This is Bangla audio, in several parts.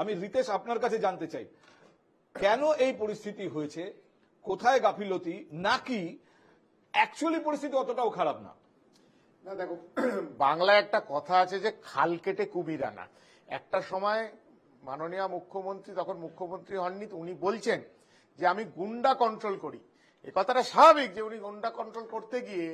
আমি রিতেশ আপনার কাছে জানতে চাই। কেন এই পরিস্থিতি হয়েছে? কোথায় গাফিলতি? নাকি অ্যাকচুয়ালি পরিস্থিতি অতটাও খারাপ না? না, দেখো, বাংলায় একটা কথা আছে যে, খাল কেটে কুমির আনা। একটা সময় মাননীয় মুখ্যমন্ত্রী, তখন মুখ্যমন্ত্রী হননি উনি বলছেন যে, আমি গুন্ডা কন্ট্রোল করি। এ কথাটা স্বাভাবিক যে উনি গুন্ডা কন্ট্রোল করতে গিয়ে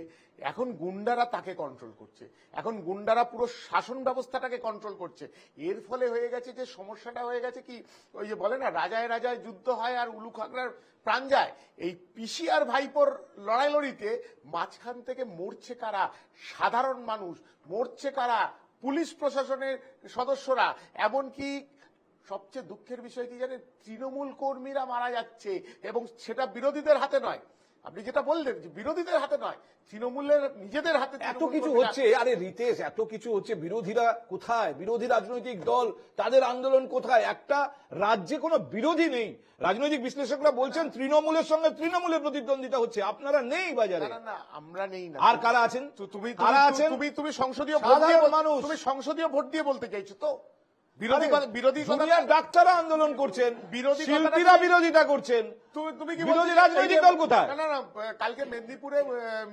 এখন গুন্ডারা তাকে কন্ট্রোল করছে। এখন গুন্ডারা পুরো শাসন ব্যবস্থাটাকে কন্ট্রোল করছে। এর ফলে হয়ে গেছে যে সমস্যাটা হয়ে গেছে কি, ওই যে বলে না, রাজায় রাজায় যুদ্ধ হয় আর উলু খাগড়ার প্রাণ যায়। এই পিসি আর ভাইপোর লড়াই লড়িতে মাঝখান থেকে মরছে কারা? সাধারণ মানুষ, মরছে কারা? পুলিশ প্রশাসনের সদস্যরা, এমনকি সবচেয়ে দুঃখের বিষয় কি জানেন? তৃণমূল কর্মীরা মারা যাচ্ছে এবং সেটা বিরোধীদের হাতে নয়। আপনি যেটা বললেন যে বিরোধীদের হাতে নয় তৃণমূলের নিজেদের হাতে এত কিছু হচ্ছে আরে রিতেশ এত কিছু হচ্ছে বিরোধীরা কোথায়? বিরোধী রাজনৈতিক দল তাদের আন্দোলন কোথায়? একটা রাজ্যে কোনো বিরোধী নেই। রাজনৈতিক বিশ্লেষকরা বলছেন তৃণমূলের সঙ্গে তৃণমূলের প্রতিদ্বন্দ্বিতা হচ্ছে। আপনারা নেই বাজারে। না, আমরা নেই না। আর কারা আছেন? তুমি কারা আছেন? তুমি তুমি সংসদীয় ভোট দিয়ে মানুষ। তুমি সংসদীয় ভোট দিয়ে বলতে চাইছো তো? বিরোধী বিরোধী ডাক্তাররা আন্দোলন করছেন বিরোধী শিল্পীরা বিরোধিতা করছেন। তুমি তুমি কি বিরোধী রাজনৈতিক দল কোথায়? না না না কালকে মেদিনীপুরে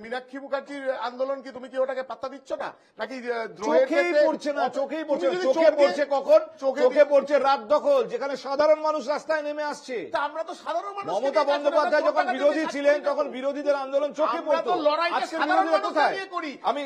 মীনাক্ষী মুখার্জির আন্দোলন কি তুমি কি ওটাকে পাত্তা দিচ্ছ না? নাকি চোখেই পড়ছে না চোখেই পড়ছে তুমি না। যদি চোখে পড়ছে কখন? চোখে চোখে পড়ছে রাত দখল যেখানে সাধারণ মানুষ রাস্তায় নেমে আসছে। আমরা তো সাধারণ মানুষ মমতা বন্দ্যোপাধ্যায় যখন বিরোধী ছিলেন তখন বিরোধীদের আন্দোলন চোখে পড়তো। করি। আমি